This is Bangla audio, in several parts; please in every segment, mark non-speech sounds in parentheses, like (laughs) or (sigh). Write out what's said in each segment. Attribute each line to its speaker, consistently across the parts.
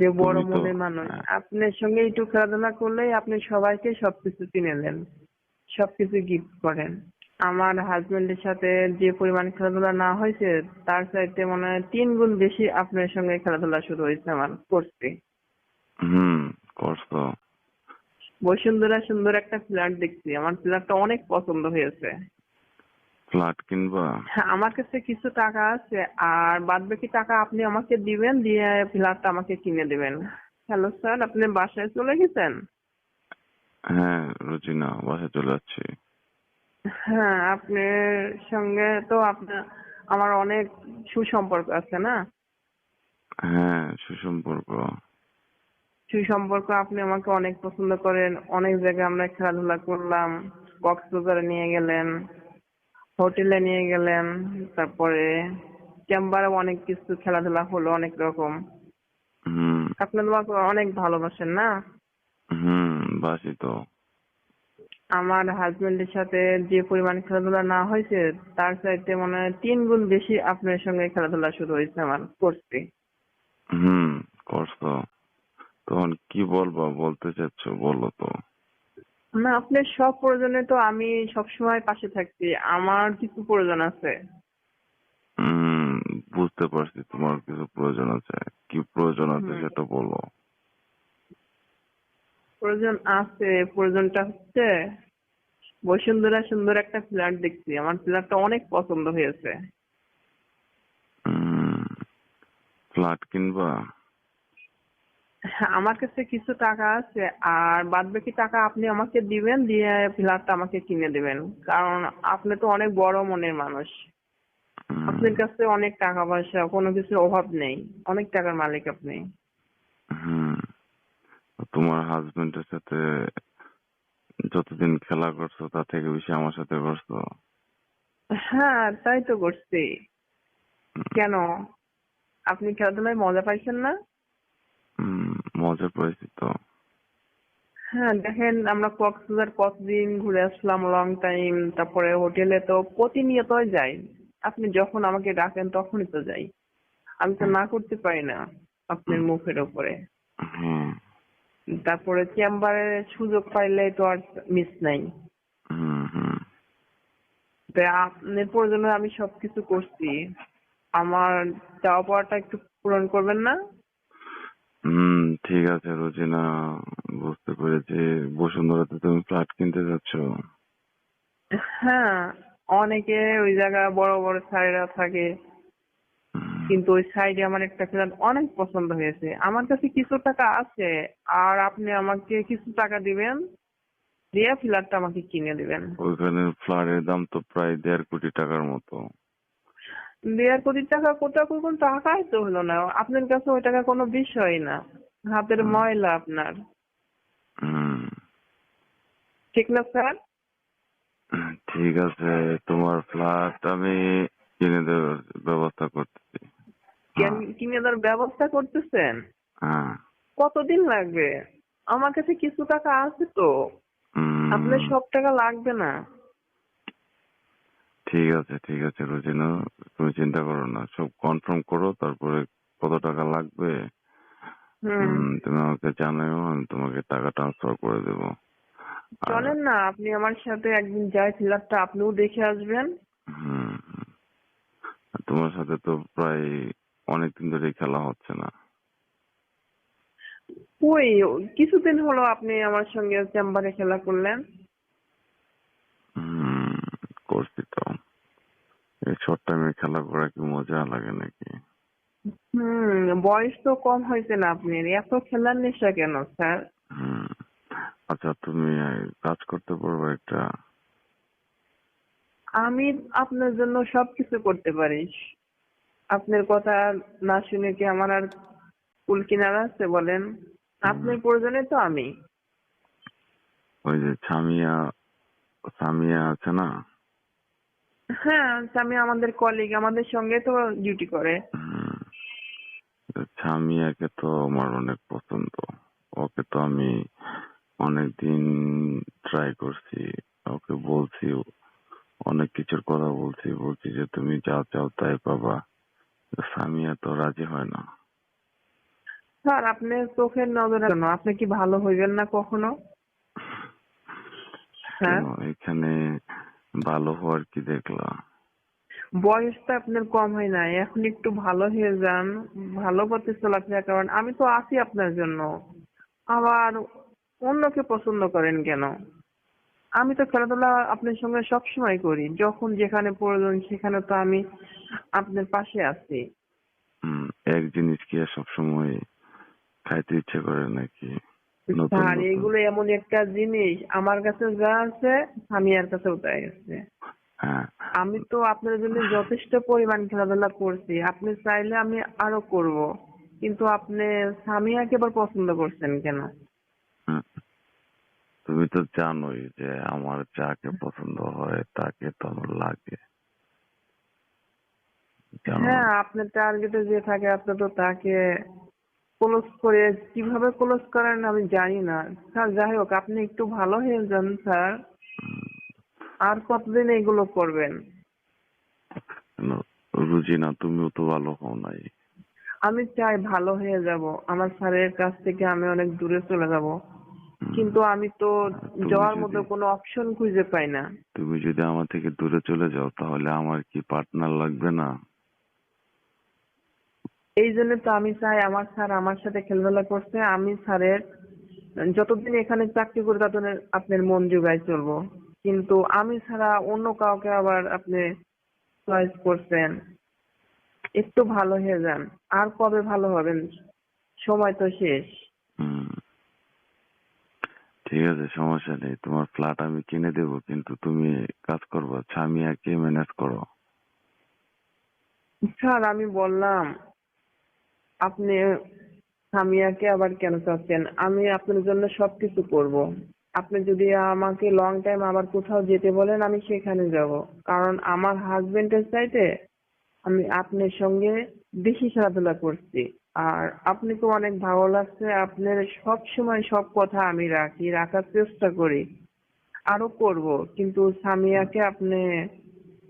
Speaker 1: যে বড়
Speaker 2: তুমি
Speaker 1: মনের মানুষ
Speaker 2: হ্যাঁ।
Speaker 1: আপনার সঙ্গে একটু খেলাধুলা করলেই আপনি সবাইকে সবকিছু কিনে দেন সবকিছু গিফট করেন। আমার হাজবেন্ডের সাথে যে পরিমাণ খেলাধুলা না হয়েছে তার চাইতে মনে হয় তিন গুণ বেশি আপনার সঙ্গে খেলাধুলা শুরু হয়েছে আমার করতে
Speaker 2: হুম করছ
Speaker 1: বসুন্ধরা সুন্দর একটা ফ্ল্যাট দেখছি আমার ফ্ল্যাটটা অনেক পছন্দ হয়েছে।
Speaker 2: ফ্ল্যাট কিনবা?
Speaker 1: হ্যাঁ, আমার কাছে কিছু টাকা আছে আর বাদ বাকি টাকা আপনি আমাকে দিবেন দিয়ে ফ্ল্যাটটা আমাকে কিনে দিবেন। হ্যালো স্যার আপনি বাসায় চলে গেছেন?
Speaker 2: হ্যাঁ রুজিনা বাসায় চলে যাচ্ছি।
Speaker 1: হ্যাঁ আপনার সঙ্গে তো আপনার আমার অনেক সুসম্পর্ক আছে না?
Speaker 2: হ্যাঁ সুসম্পর্ক।
Speaker 1: সুসম্পর্ক আপনি আমাকে অনেক পছন্দ করেন অনেক জায়গায় আমরা খেলাধুলা করলাম কক্সবাজারে নিয়ে গেলেন। হোটেলে নিয়ে গেলেন তারপরে চেম্বারে অনেক কিছু খেলাধুলা হলো অনেক রকম। আপনি আমাকে অনেক ভালোবাসেন না?
Speaker 2: হুম বাসি তো।
Speaker 1: আমার হাজবেন্ডের সাথে যে পরিমাণ খেলাধুলা না হয়েছে তার চাইতে মনে হয় তিন গুণ বেশি আপনার সঙ্গে খেলাধুলা শুরু হয়েছে আমার করতে
Speaker 2: হুম করছ তখন কি বলবা বলতে চাচ্ছ বলো তো।
Speaker 1: না আপনার সব প্রয়োজনে তো আমি সবসময় পাশে থাকছি। আমার কিছু প্রয়োজন আছে।
Speaker 2: হুম বুঝতে পারছি তোমার কিছু প্রয়োজন আছে। কি প্রয়োজন আছে
Speaker 1: হুম।
Speaker 2: সেটা বলো।
Speaker 1: প্রয়োজন আছে প্রয়োজনটা হচ্ছে বসুন্ধরা সুন্দর একটা ফ্ল্যাট দেখছি। আমার ফ্ল্যাটটা অনেক পছন্দ হয়েছে।
Speaker 2: ফ্ল্যাট কিনবা? (laughs)
Speaker 1: আমার কাছে কিছু টাকা আছে আর বাদ বাকি টাকা আপনি আমাকে দিবেন দিয়ে ফ্ল্যাটটা আমাকে কিনে দিবেন। কারণ আপনি তো অনেক বড় মনের মানুষ। আপনার কাছে অনেক টাকা পয়সা কোনো কিছুর অভাব নেই। অনেক টাকার মালিক আপনি।
Speaker 2: তোমার হাজবেন্ডের সাথে যতদিন খেলা করছ তার থেকে বেশি আমার সাথে করছ?
Speaker 1: হ্যাঁ তাই তো করছি। কেন? আপনি খেলাধুলায় মজা পাইছেন না?
Speaker 2: মজা পেয়েছি তো।
Speaker 1: হ্যাঁ দেখেন আমরা কক্সবাজার কতদিন ঘুরে আসলাম লং টাইম তারপরে হোটেলে তো প্রতিনিয়তই যাই। আপনি যখন আমাকে ডাকেন তখনই তো যাই। আমি তো না করতে পারি না আপনার মুখের ওপরে
Speaker 2: হুম
Speaker 1: তারপরে চেম্বারে সুযোগ পাইলে তো আর মিস নাই। আপনার প্রয়োজনে আমি সবকিছু করছি। আমার চাওয়া পাওয়াটা একটু পূরণ করবেন না?
Speaker 2: হুম ঠিক আছে রোজিনা বুঝতে পেরেছি। বসুন্ধরাতে তুমি ফ্ল্যাট কিনতে যাচ্ছ?
Speaker 1: হ্যাঁ অনেকে ওই জায়গায় বড় বড় স্যারেরা থাকে। কিন্তু ওই সাইডে আমার একটা ফ্ল্যাট অনেক পছন্দ হয়েছে। আমার কাছে কিছু টাকা আছে আর আপনি আমাকে কিছু টাকা দিবেন দিয়ে ফ্ল্যাটটা আমাকে কিনে দিবেন।
Speaker 2: ওইখানে ফ্ল্যাটের দাম তো প্রায় দেড় কোটি টাকার মতো।
Speaker 1: দেড় কোটি টাকা কোটা কোন টাকাই তো হলো না। আপনার কাছে ওই টাকা কোনো বিষয় না। হাতের ময়লা আপনার। ঠিক না স্যার?
Speaker 2: ঠিক আছে তোমার ফ্ল্যাট আমি কিনে দেওয়ার ব্যবস্থা করতেছি।
Speaker 1: কেন- কিনে দেওয়ার ব্যবস্থা করতেছেন?
Speaker 2: হ্যাঁ।
Speaker 1: কতদিন লাগবে? আমার কাছে কিছু টাকা আছে তো। আপনার সব টাকা লাগবে না।
Speaker 2: ঠিক আছে ঠিক আছে রোজিনা তুমি চিন্তা করো না। সব কনফার্ম করো তারপরে কত টাকা লাগবে? তুমি আমাকে জানাও আমি তোমাকে টাকা ট্রান্সফার করে দেবো।
Speaker 1: চলেন না আপনি আমার সাথে একদিন যাই ফ্ল্যাটটা আপনিও দেখে আসবেন।
Speaker 2: তোমার সাথে তো প্রায় অনেকদিন ধরেই খেলা হচ্ছে না।
Speaker 1: ওই কিছুদিন হলো আপনি আমার সঙ্গে চেম্বারে খেলা করলেন।
Speaker 2: হুম, এই শর্ট টাইমে খেলা করা কি মজা লাগে নাকি?
Speaker 1: হুম বয়স তো কম হয়েছে না আপনার। এত খেলার নেশা কেন স্যার?
Speaker 2: হুম। আচ্ছা তুমি কাজ করতে পারবে একটা?
Speaker 1: আমি আপনার জন্য সবকিছু করতে পারি। আপনার কথা না শুনে কি আমার আর কুল কিনারা আছে বলেন? আপনার প্রয়োজনে তো আমি।
Speaker 2: ওই যে ছামিয়া সামিয়া আছে না?
Speaker 1: হ্যাঁ আমি আমাদের কলিগ আমাদের সঙ্গে তো ডিউটি করে।
Speaker 2: ছামিয়াকে তো আমার অনেক পছন্দ। ওকে তো আমি অনেকদিন ট্রাই করছি। ওকে বলছি অনেক কিছুর কথা বলছি বলছি যে তুমি যা চাও তাই পাবা। সামিয়া তো রাজি হয় না।
Speaker 1: স্যার আপনি চোখের নজরে কেন আপনি কি ভালো হইবেন না কখনো? হ্যাঁ?
Speaker 2: এখানে ভালো হওয়ার কি দেখলা
Speaker 1: বয়স তো আপনার কম হয় নাই এখন একটু ভালো হয়ে যান ভালো পথে চলাফেরা করেন। আমি তো আছি আপনার জন্য। আবার অন্যকে পছন্দ করেন কেন? আমি তো খেলাধুলা আপনার সঙ্গে সবসময় করি যখন যেখানে প্রয়োজন সেখানে তো আমি আপনার পাশে আছি।
Speaker 2: হুম, এক জিনিস কি আর সবসময় খাইতে ইচ্ছে করে নাকি?
Speaker 1: স্যার এগুলো এমন একটা জিনিস। আমার কাছে যা আছে আমি আর কাছেও তাই আছে
Speaker 2: হ্যাঁ।
Speaker 1: আমি তো আপনার জন্য যথেষ্ট পরিমাণ খেলাধুলা করছি। আপনি চাইলে আমি আরও করব। কিন্তু আপনি সামিয়াকে আবার পছন্দ করছেন কেন?
Speaker 2: তুমি তো জানোই যে আমার যাকে পছন্দ হয় তাকে তো আমার লাগে।
Speaker 1: হ্যাঁ? আপনার টার্গেটে যে থাকে আপনি তো তাকে ক্লোজ করে কীভাবে ক্লোজ করেন আমি জানি না। স্যার যাই হোক আপনি একটু ভালো হয়ে যান স্যার। আর কতদিন এগুলো করবেন?
Speaker 2: রুজিনা তুমিও তো ভালো হও নাই।
Speaker 1: আমি চাই ভালো হয়ে যাব। আমার স্যারের কাছ থেকে আমি অনেক দূরে চলে যাব। কিন্তু আমি তো যাওয়ার মতো কোনো অপশন খুঁজে পাই না।
Speaker 2: তুমি যদি আমার থেকে দূরে চলে যাও তাহলে আমার কি পার্টনার লাগবে না?
Speaker 1: এই জন্য তো আমি চাই আমার স্যার আমার সাথে খেলাধুলা করছে। আমি স্যারের যতদিন এখানে চাকরি করি ততদিন আপনার মন জোগায় চলবো। কিন্তু আমি ছাড়া অন্য কাউকে আবার আপনি চয়েস করছেন। একটু ভালো হয়ে যান। আর কবে ভালো হবেন সময় তো শেষ।
Speaker 2: ঠিক আছে সমস্যা নেই। তোমার ফ্ল্যাট আমি কিনে দেবো কিন্তু তুমি কাজ করব ছামিয়াকে ম্যানেজ করো
Speaker 1: স্যার আমি বললাম আপনি সামিয়াকে আবার কেন চাচ্ছেন? আমি আপনার জন্য সবকিছু করব। আপনি যদি আমাকে লং টাইম আবার কোথাও যেতে বলেন আমি সেখানে যাব। কারণ আমার হাজবেন্ডের চাইতে আমি আপনার সঙ্গে বেশি খেলাধুলা করছি। আর আপনাকে অনেক ভালো লাগছে আপনার সব সময় সব কথা আমি রাখি রাখার চেষ্টা করি আরও করব। কিন্তু সামিয়াকে আপনি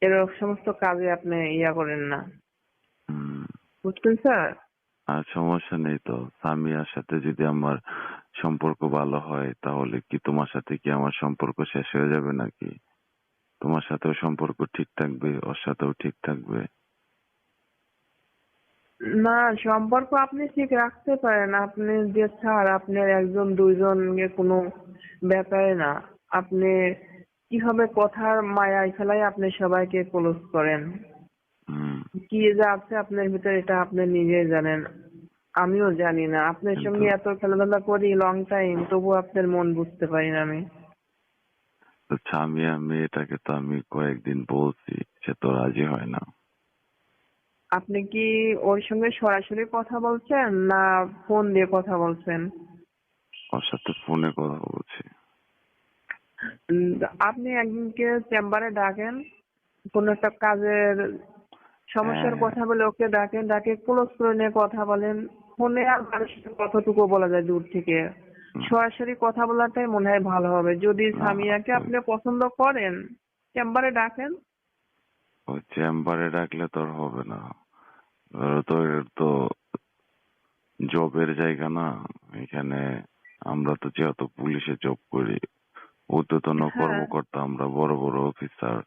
Speaker 1: এর সমস্ত কাজে আপনি ইয়া করেন না। বুঝছেন স্যার?
Speaker 2: আর সমস্যা নেই তো। সামিয়ার সাথে যদি আমার সম্পর্ক ভালো হয়, তাহলে কি তোমার সাথে কি আমার সম্পর্ক শেষ হয়ে যাবে নাকি? তোমার সাথেও সম্পর্ক ঠিক থাকবে, ওর সাথেও ঠিক থাকবে।
Speaker 1: না, সম্পর্ক আপনি ঠিক রাখতে পারেন। আপনি যে স্যার আপনার একজন দুইজন কোনো ব্যাপারে না। আপনি কীভাবে কথার মায়ায় ফেলায় আপনি সবাইকে ক্লোজ করেন। কি যে আছে আপনার ভিতরে এটা আপনি নিজেই জানেন। আমিও জানি না। আপনার সঙ্গে এত খেলাধুলা করি লং টাইম তবু আপনার মন বুঝতে পারি না আমি।
Speaker 2: তো ছামিয়া মেয়েটাকে তো আমি কয়েকদিন বলছি সে তো রাজি হয় না।
Speaker 1: আপনি কি ওর সঙ্গে সরাসরি কথা বলছেন না ফোন দিয়ে কথা বলছেন?
Speaker 2: ওর সাথে ফোনে কথা বলছি।
Speaker 1: আপনি একদিনকে চেম্বারে ডাকেন কোন একটা কাজের সমস্যার
Speaker 2: হ্যাঁ।
Speaker 1: কথা বলে ওকে ডাকেন ডাকে ক্লোজ করে নিয়ে কথা বলেন। ফোনে আর মানুষের কতটুকু বলা যায় দূর থেকে? সরাসরি কথা বলাটাই মনে হয় ভালো হবে। যদি সামিয়াকে আপনি পছন্দ করেন চেম্বারে ডাকেন।
Speaker 2: ওই চেম্বারে ডাকলে তোর হবে না। তো এর তো জবের জায়গা না এখানে আমরা তো যেহেতু পুলিশে জব করি ঊর্ধ্বতন
Speaker 1: হ্যাঁ।
Speaker 2: কর্মকর্তা আমরা বড় বড় অফিসার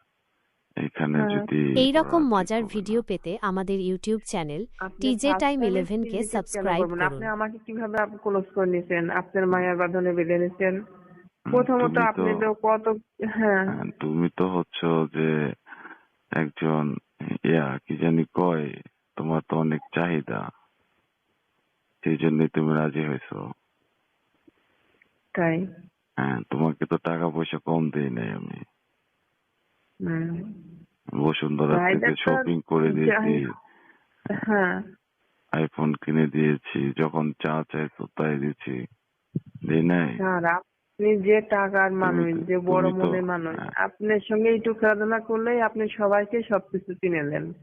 Speaker 2: এখানে
Speaker 1: হ্যাঁ।
Speaker 2: যদি
Speaker 3: এই রকম মজার ভিডিও পেতে আমাদের YouTube channel TJ time
Speaker 1: time A
Speaker 3: eleven K subscribe করুন।
Speaker 1: আপনি আমাকে কীভাবে ক্লোজ করে নিয়েছেন আপনার মায়ের বাঁধনে বেঁধে নিয়েছেন প্রথমত আপনি
Speaker 2: তো-
Speaker 1: কত হ্যাঁ।
Speaker 2: তুমি তো হচ্ছ যে একজন ইয়া কি জানি কয়? তোমার তো অনেক চাহিদা। সেই জন্যই তুমি রাজি হয়েছো।
Speaker 1: তাই?
Speaker 2: হ্যাঁ তোমাকে তো টাকা পয়সা কম দিই নাই আমি। বসুন্ধরা থেকে
Speaker 1: তো
Speaker 2: শপিং করে দিয়েছি।
Speaker 1: হ্যাঁ।
Speaker 2: আইফোন কিনে দিয়েছি যখন চা চাইছো তাই দিয়েছি। দিই নাই?
Speaker 1: আপনি যে টাকার মানুষ যে বড় মনের মানুষ
Speaker 2: হ্যাঁ।
Speaker 1: আপনার সঙ্গে একটু খেলাধুলা করলেই আপনি সবাইকে সবকিছু কিনে দেন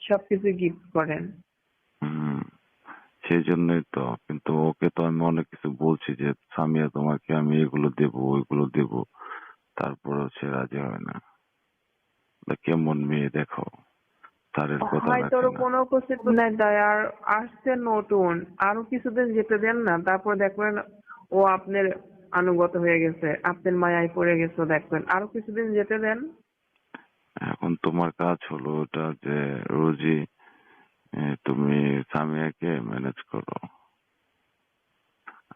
Speaker 1: সবকিছু গিফট করেন।
Speaker 2: সেই জন্যই তো কিন্তু ওকে তো আমি অনেক কিছু বলছি যে সামিয়া তোমাকে আমি এগুলো দেব ওইগুলো দেব। তারপরেও সে রাজি হয় না। তা কেমন মেয়ে দেখো। স্যারের কথা
Speaker 1: হয়তো কোনো কিছু নাই আর আসছে নতুন। আরও কিছুদিন যেতে দেন না তারপর দেখবেন ও আপনার আনুগত হয়ে গেছে আপনার মায়ায় পড়ে গেছে দেখবেন। আরও কিছুদিন যেতে দেন।
Speaker 2: এখন তোমার কাজ হলো ওটা যে রোজই এ, তুমি সামিয়াকে ম্যানেজ করো।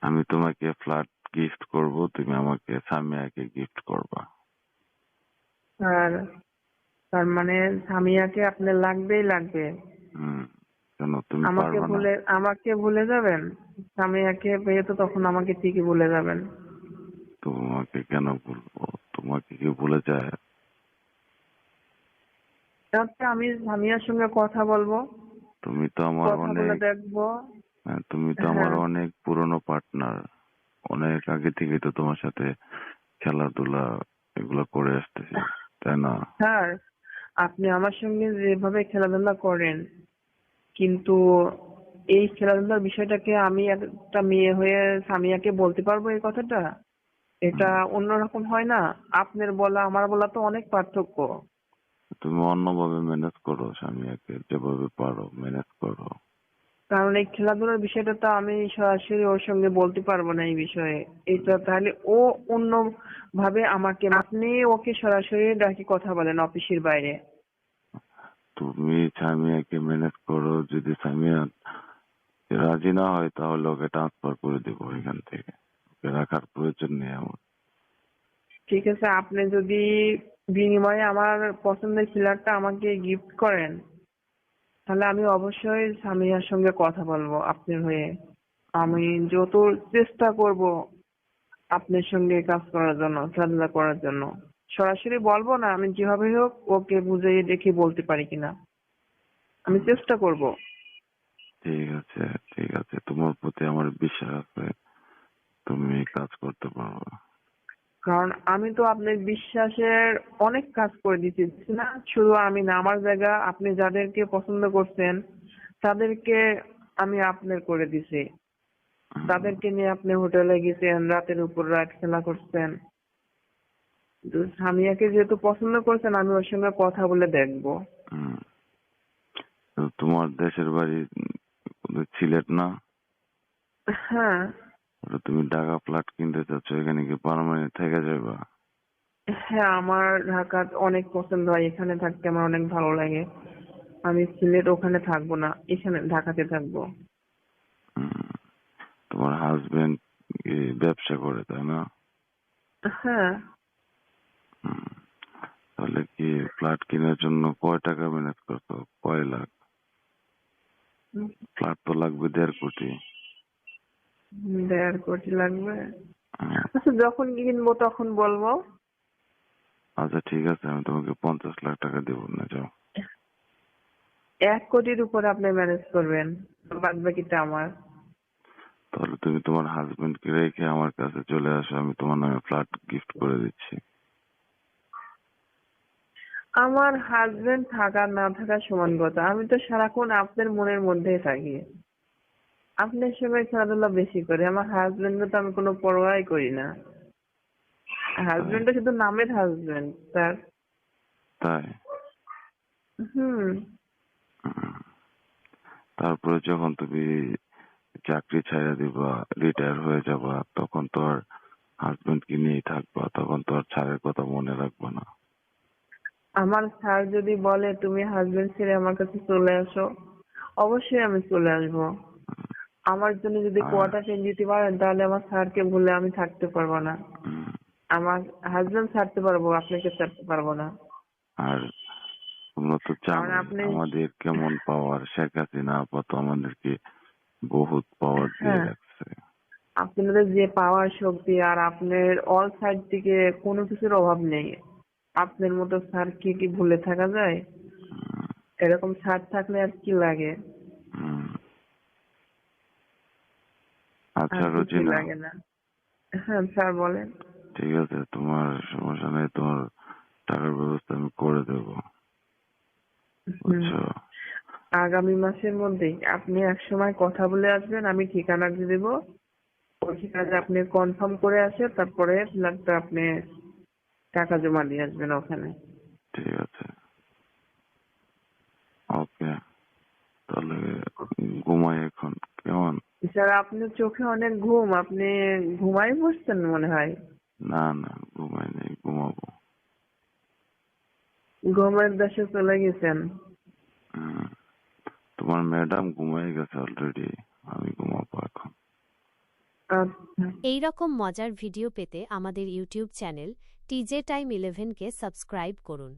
Speaker 2: আমি তোমাকে ফ্ল্যাট গিফট করব তুমি আমাকে সামিয়াকে গিফট করবা।
Speaker 1: আর তার মানে সামিয়াকে আপনার লাগবেই লাগবে।
Speaker 2: কেন? তুমি
Speaker 1: আমাকে
Speaker 2: পারবা না।
Speaker 1: ভুলে আমাকে ভুলে যাবেন? সামিয়াকে পেয়ে তো তখন আমাকে ঠিকই ভুলে যাবেন।
Speaker 2: তোমাকে কেন ভুলবো তোমাকে কি ভুলে যায়?
Speaker 1: আচ্ছা আমি সামিয়ার সঙ্গে কথা বলব।
Speaker 2: তুমি তো আমার
Speaker 1: কথা বলে
Speaker 2: অনেক
Speaker 1: দেখব।
Speaker 2: হ্যাঁ, তুমি তো আমার
Speaker 1: হ্যাঁ।
Speaker 2: অনেক পুরনো পার্টনার অনেক আগে থেকে তো তোমার সাথে খেলাধুলা এগুলো করে আসতেছি তাই না?
Speaker 1: স্যার আপনি আমার সঙ্গে যেভাবে খেলাধুলা করেন কিন্তু এই খেলাধুলার বিষয়টাকে আমি একটা মেয়ে হয়ে সামিয়াকে বলতে পারব এই কথাটা? এটা অন্যরকম হয় না? আপনার বলা আমার বলা তো অনেক পার্থক্য।
Speaker 2: তুমি অন্যভাবে ম্যানেজ করো সামিয়াকে যেভাবে পারো ম্যানেজ করো।
Speaker 1: কারণ এই খেলাধুলার বিষয়টা তো আমি সরাসরি ওর সঙ্গে বলতে পারব না এই বিষয়ে। এটা তাহলে ও অন্য ভাবে আমাকে আপনি ওকে সরাসরি ডাকি কথা বলেন অফিসের বাইরে।
Speaker 2: তুমি সামিয়াকে ম্যানেজ করো যদি সামিয়া রাজি না হয় তাহলে ওকে ট্রান্সফার করে দেবো এখান থেকে। ওকে রাখার প্রয়োজন নেই আমার।
Speaker 1: ঠিক আছে আপনি যদি বিনিময়ে আমার পছন্দের প্লেয়ারটা আমাকে গিফট করেন তাহলে আমি অবশ্যই সামিয়ার সঙ্গে কথা বলব আপনার হয়ে। আমি যত চেষ্টা করব আপনার সঙ্গে কাজ করার জন্য খেলাধুলা করার জন্য। সরাসরি বলব না, আমি যেভাবে হোক ওকে বুঝিয়ে দেখে বলতে পারি কিনা। আমি চেষ্টা করব।
Speaker 2: ঠিক আছে ঠিক আছে। তোমার প্রতি আমার বিশ্বাস আছে, তুমি কাজ করতে পারবে
Speaker 1: কারণ আমি তো আপনার বিশ্বাসের অনেক কাজ করে দিচ্ছি না শুধু আমি না আমার জায়গা আপনি যাদেরকে পছন্দ করছেন তাদেরকে আমি আপনার করে দিছি তাদেরকে নিয়ে আপনি হোটেলে গেছেন রাতের উপর রাত খেলা করছেন। সামিয়াকে যেহেতু পছন্দ করছেন আমি ওর সঙ্গে কথা বলে দেখব।
Speaker 2: তোমার দেশের বাড়ি সিলেট না?
Speaker 1: হ্যাঁ।
Speaker 2: তুমি ঢাকা ফ্ল্যাট কিনতে চাচ্ছ এখানে কি পার্মানেন্ট থেকে যাবা
Speaker 1: হ্যাঁ আমার ঢাকা অনেক পছন্দ হয় এখানে থাকতে আমার অনেক ভালো লাগে। আমি সিলেট ওখানে থাকব না এখানে ঢাকাতে থাকব।
Speaker 2: তোমার হাজবেন্ড ব্যবসা করে তাই না?
Speaker 1: হ্যাঁ।
Speaker 2: তাহলে কি ফ্ল্যাট কেনার জন্য কয় টাকা ম্যানেজ করছ কয় লাখ? ফ্ল্যাট তো লাগবে দেড় কোটি।
Speaker 1: দেড় কোটি লাগবে?
Speaker 2: হ্যাঁ।
Speaker 1: আচ্ছা যখন কিনবো তখন বলব।
Speaker 2: আচ্ছা ঠিক আছে আমি তোমাকে পঞ্চাশ লাখ টাকা দেবো না যাও।
Speaker 1: এক কোটির উপর আপনি ম্যানেজ করবেন বাদ বাকিটা আমার।
Speaker 2: তাহলে তুমি তোমার হাজবেন্ডকে রেখে আমার কাছে চলে আসো আমি তোমার নামে ফ্ল্যাট গিফট করে দিচ্ছি।
Speaker 1: আমার হাজবেন্ড থাকা না থাকা সমান কথা। আমি তো সারাক্ষণ আপনার মনের মধ্যেই থাকি। আপনার সঙ্গে খেলাধুলা বেশি করি। আমার হাজবেন্ডকে তো আমি কোনো পরোয়াই করি না। হাজবেন্ডটা শুধু নামের হাজবেন্ড স্যার
Speaker 2: তাই?
Speaker 1: হুম।
Speaker 2: তারপরে যখন তুমি চাকরি ছাড়া দিবা রিটায়ার হয়ে যাবা তখন তো আর হাজবেন্ড কে নিয়েই থাকবা তখন তো আর ছাড়ের কথা মনে রাখবা না।
Speaker 1: আমার স্যার যদি বলে তুমি হাজবেন্ড ছেড়ে আমার কাছে চলে আসো অবশ্যই আমি চলে আসব। আমার জন্য যদি কোয়ার্টার চেঞ্জ দিতে পারেন তাহলে আমার স্যারকে ভুলে আমি থাকতে পারব না। আমার হাজবেন্ড ছাড়তে পারব আপনাকে ছাড়তে পারব না।
Speaker 2: আর তোমরা তো জানো আমাদের কেমন পাওয়ার শেখ হাসিনা আপাতত আমাদেরকে বহুত পাওয়ার দিয়ে
Speaker 1: হ্যাঁ।
Speaker 2: রাখছে।
Speaker 1: আপনাদের যে পাওয়ার শক্তি আর আপনার অল সাইড থেকে কোনো কিছুর অভাব নেই। আপনার মতো স্যারকে কি কি ভুলে থাকা যায়? এরকম স্যার থাকলে আর কি লাগে
Speaker 2: হুম।
Speaker 1: আর
Speaker 2: আচ্ছা রোজিনা
Speaker 1: লাগে না হ্যাঁ স্যার বলেন।
Speaker 2: ঠিক আছে তোমার সমস্যা নেই তোমার টাকার ব্যবস্থা আমি করে দেবো। বুঝছ?
Speaker 1: আগামী মাসের মধ্যেই আপনি এক সময় কথা বলে আসবেন আমি ঠিকানা দিয়ে দেবো। ওই ঠিকানা আপনি কনফার্ম করে আসে তারপরে ফ্ল্যাটটা আপনি টাকা জমা দিয়ে আসবেন ওখানে।
Speaker 2: ঠিক আছে। ওকে তাহলে ঘুমাই এখন কেমন?
Speaker 1: স্যার আপনার চোখে অনেক ঘুম। আপনি ঘুমাই বসছেন মনে হয়?
Speaker 2: না না ঘুমাই নেই ঘুমাবো।
Speaker 1: ঘুমের দেশে চলে গেছেন?
Speaker 2: তোমার ম্যাডাম ঘুমাই গেছে অলরেডি আমি ঘুমাবো এখন।
Speaker 1: আচ্ছা।
Speaker 3: এই রকম মজার ভিডিও পেতে আমাদের ইউটিউব চ্যানেল টিজে টাইম ইলেভেনকে সাবস্ক্রাইব করুন।